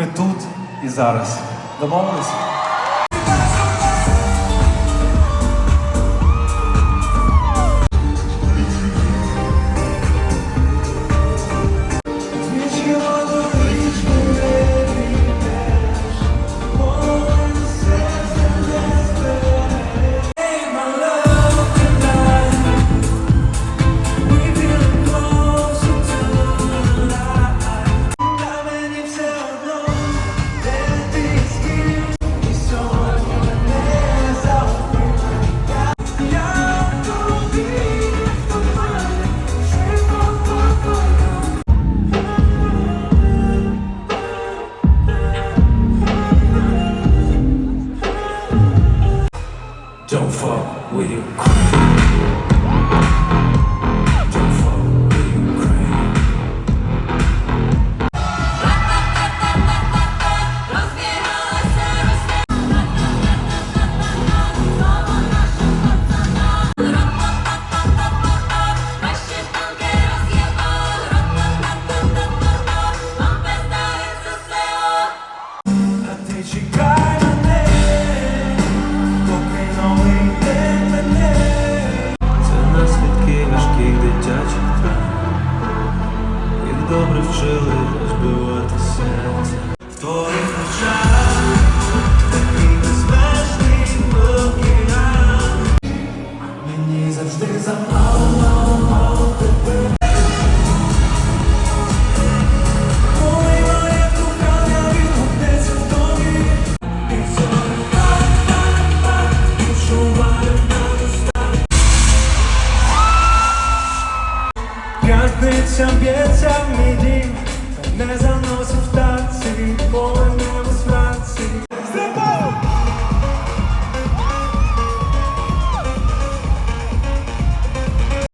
metut i zaraz. Domovili se. Fuck with Ukraine. Вчили розбивати серце. В твоїх очах такий безпечний океан. Мені завжди замало, П'ятниця б'ється мій дім, не заносив не